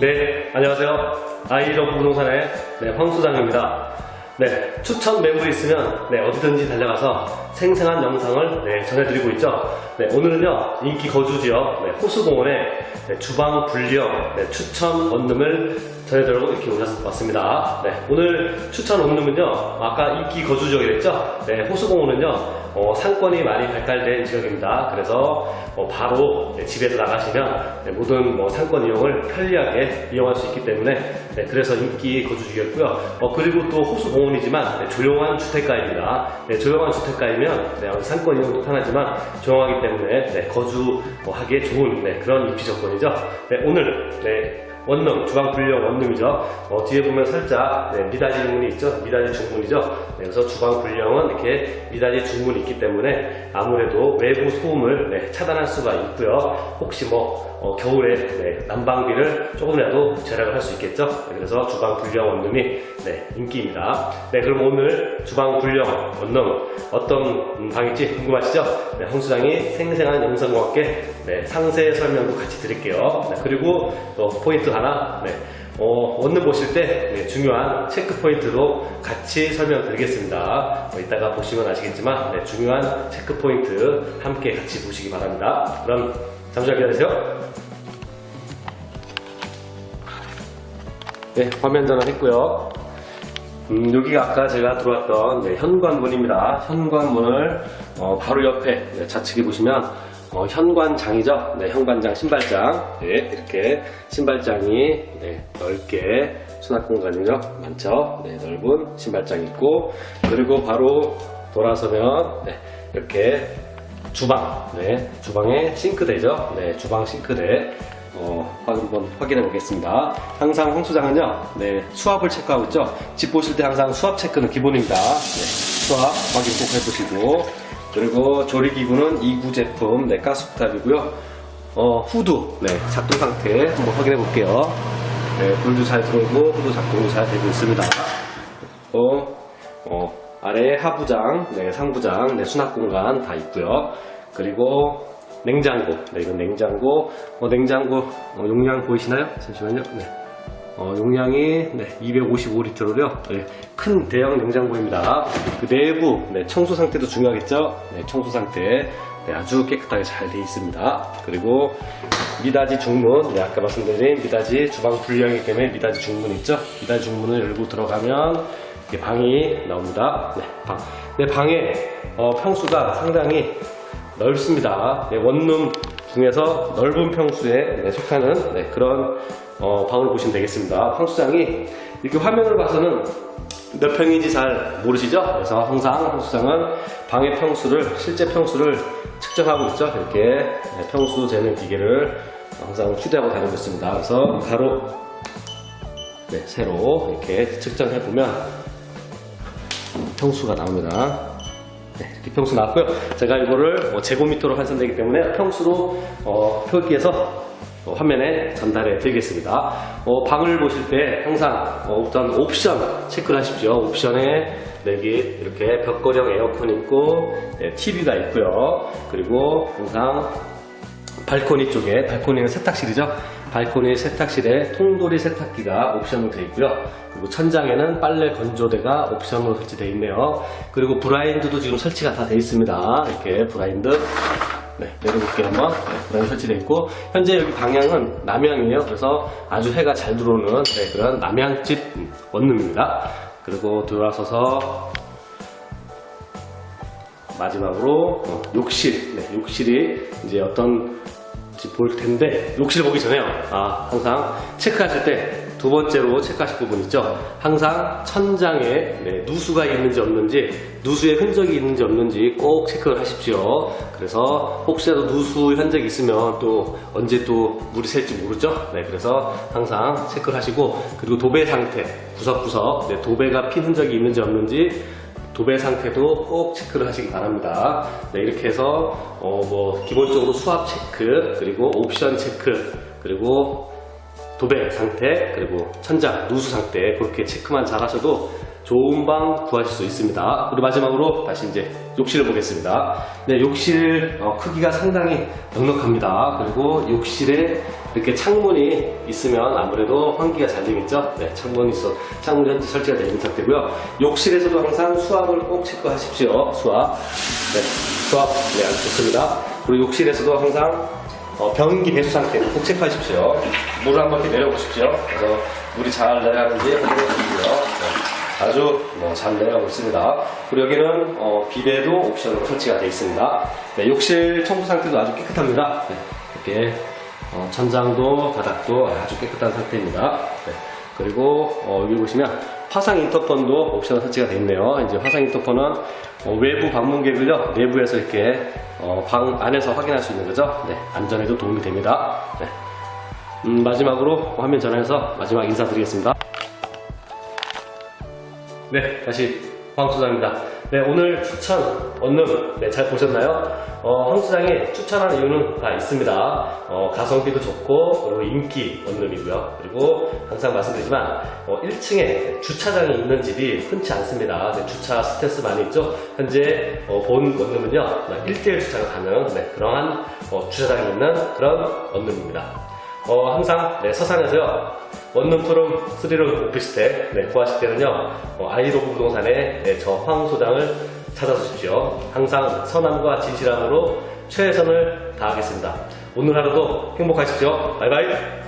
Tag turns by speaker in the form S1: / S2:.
S1: 네, 안녕하세요. 아이러브 부동산의 네, 황수장입니다. 네, 추천 매물이 있으면 네, 어디든지 달려가서 생생한 영상을 네, 전해드리고 있죠. 네, 오늘은요, 인기 거주 지역 네, 호수공원의 네, 주방 분리형 네, 추천 원룸을 전해드리고 이렇게 오셨- 왔습니다. 네, 오늘 추천 원룸은요, 아까 인기 거주 지역이랬죠? 네, 호수공원은요, 어, 상권이 많이 발달된 지역입니다. 그래서 어, 바로 네, 집에서 나가시면 네, 모든 뭐 상권 이용을 편리하게 이용할 수 있기 때문에 네, 그래서 인기 거주지였고요. 어, 그리고 또 호수공원이지만 네, 조용한 주택가입니다. 네, 조용한 주택가이면 네, 상권 이용도 편하지만 조용하기 때문에 네, 거주하기에 좋은 네, 그런 입지 조건이죠. 네, 오늘 네, 원룸, 주방 분리형 원룸이죠. 어, 뒤에 보면 살짝 네, 미닫이 문이 있죠. 미닫이 중문이죠. 네, 그래서 주방 분리형은 이렇게 미닫이 중문이 있기 때문에 아무래도 외부 소음을 네, 차단할 수가 있고요. 혹시 뭐 어, 겨울에 네, 난방비를 조금이라도 절약을 할 수 있겠죠. 네, 그래서 주방 분리형 원룸이 네, 인기입니다. 네, 그럼 오늘 주방 분리형 원룸 어떤 음, 방일지 궁금하시죠? 네, 홍수장이 생생한 영상과 함께 네, 상세 설명도 같이 드릴게요. 네, 그리고 또 포인트 하나, 네, 어, 원룸 보실 때 네, 중요한 체크 포인트도 같이 설명드리겠습니다. 어, 이따가 보시면 아시겠지만 네, 중요한 체크 포인트 함께 같이 보시기 바랍니다. 그럼 잠시만 기다리세요. 네, 화면 전환했고요. 음, 여기가 아까 제가 들어왔던 네, 현관문입니다. 현관문을 어, 바로 옆에 네, 좌측에 보시면 어, 현관장이죠. 네, 현관장 신발장. 네, 이렇게 신발장이 네, 넓게 수납 공간이죠. 많죠. 네, 넓은 신발장이 있고 그리고 바로 돌아서면 네, 이렇게 주방, 네, 주방에 싱크대죠. 네, 주방 싱크대. 어, 한번 확인해 보겠습니다. 항상 홍수장은요, 네, 수압을 체크하고 있죠. 집 보실 때 항상 수압 체크는 기본입니다. 네, 수압 확인 꼭 해보시고, 그리고 조리기구는 2구 제품, 네, 가스탑이고요. 어, 후드, 네, 작동 상태 한번 확인해 볼게요. 네, 불도 잘 들어오고, 후드 작동이 잘 되고 있습니다. 어, 어, 아래 하부장, 네, 상부장, 네, 수납 공간 다 있고요. 그리고 냉장고, 네, 이건 냉장고, 어, 냉장고 어, 용량 보이시나요? 잠시만요. 네. 어, 용량이 네, 255리터로요. 네, 큰 대형 냉장고입니다. 그 내부 네, 청소 상태도 중요하겠죠? 네, 청소 상태 네, 아주 깨끗하게 잘 되어 있습니다. 그리고 미닫이 중문, 네, 아까 말씀드린 미닫이 주방 분리형이기 때문에 미닫이 중문 있죠? 미닫이 중문을 열고 들어가면 방이 나옵니다. 네, 방. 네, 방의 어, 평수가 상당히 넓습니다. 네, 원룸 중에서 넓은 평수에 네, 속하는 네, 그런 어, 방을 보시면 되겠습니다. 평수장이 이렇게 화면을 봐서는 몇 평인지 잘 모르시죠? 그래서 항상 평수장은 방의 평수를 실제 평수를 측정하고 있죠. 이렇게 네, 평수 재는 기계를 항상 휴대하고 다니고 있습니다. 그래서 가로 네, 세로 이렇게 측정해 보면 평수가 나옵니다. 네, 이렇게 평수 나왔고요. 제가 이거를 어, 제곱미터로 환산되기 때문에 평수로 어, 표기해서 어, 화면에 전달해 드리겠습니다. 어, 방을 보실 때 항상 어, 일단 옵션 체크를 하십시오. 옵션에 네, 여기 이렇게 벽걸이형 에어컨 있고 네, TV가 있고요. 그리고 항상 발코니 쪽에 발코니는 세탁실이죠. 발코니 세탁실에 통돌이 세탁기가 옵션으로 되어 있고요. 그리고 천장에는 빨래 건조대가 옵션으로 설치되어 있네요. 그리고 브라인드도 지금 설치가 다 되어 있습니다. 이렇게 브라인드 네, 내려볼게요 한번. 네, 브라인드 설치되어 있고 현재 여기 방향은 남향이에요. 그래서 아주 해가 잘 들어오는 네, 그런 남향집 원룸입니다. 그리고 돌아서서 마지막으로 어, 욕실, 네, 욕실이 이제 어떤 집볼 텐데 욕실 보기 전에요. 아 항상 체크하실 때 두 번째로 체크하실 부분 있죠. 항상 천장에 네, 누수가 있는지 없는지 누수의 흔적이 있는지 없는지 꼭 체크를 하십시오. 그래서 혹시라도 누수 흔적이 있으면 또 언제 또 물이 셀지 모르죠. 네, 그래서 항상 체크를 하시고 그리고 도배 상태 구석구석 네, 도배가 핀 흔적이 있는지 없는지 도배 상태도 꼭 체크를 하시기 바랍니다. 네, 이렇게 해서 어, 뭐 기본적으로 수압 체크 그리고 옵션 체크 그리고 도배 상태 그리고 천장 누수 상태 그렇게 체크만 잘 하셔도 좋은 방 구하실 수 있습니다. 그리고 마지막으로 다시 이제 욕실을 보겠습니다. 네, 욕실 어, 크기가 상당히 넉넉합니다. 그리고 욕실에 이렇게 창문이 있으면 아무래도 환기가 잘 되겠죠. 네, 창문이 있어 창문이 현재 설치가 되어 있는 상태고요. 욕실에서도 항상 수압을 꼭 체크하십시오. 수압, 네, 수압, 네, 좋습니다. 그리고 욕실에서도 항상 어, 변기 배수 상태 꼭 체크하십시오. 물을 한번 이렇게 내려보십시오. 그래서 물이 잘 내려가는지 확인해 주시고요. 네. 아주 뭐잘 내려가고 있습니다. 그리고 여기는 어, 비데도 옵션으로 설치가 되어 있습니다. 네, 욕실 청소 상태도 아주 깨끗합니다. 네, 이렇게 어, 천장도 바닥도 아주 깨끗한 상태입니다. 네, 그리고 어, 여기 보시면 화상 인터폰도 옵션으로 설치가 되어 있네요. 이제 화상 인터폰은 어, 외부 방문객을요 내부에서 이렇게 어, 방 안에서 확인할 수 있는 거죠. 네, 안전에도 도움이 됩니다. 네. 음, 마지막으로 화면 전환해서 마지막 인사드리겠습니다. 네, 다시 황 소장입니다. 네, 오늘 추천 원룸 네, 잘 보셨나요? 어, 황 소장이 추천하는 이유는 다 있습니다. 어, 가성비도 좋고 그리고 인기 원룸이고요. 그리고 항상 말씀드리지만 어, 1층에 주차장이 있는 집이 흔치 않습니다. 네, 주차 스트레스 많이 있죠. 현재 어, 본 원룸은요, 1대1 주차가 가능 네, 그러한 어, 주차장이 있는 그런 원룸입니다. 어, 항상 네, 서산에서요 원룸 투룸 스리룸 오피스텔 네, 구하실 때는요 어, 아이로브 부동산의 네, 저 황소장을 찾아주십시오. 항상 선함과 진실함으로 최선을 다하겠습니다. 오늘 하루도 행복하십시오. 바이바이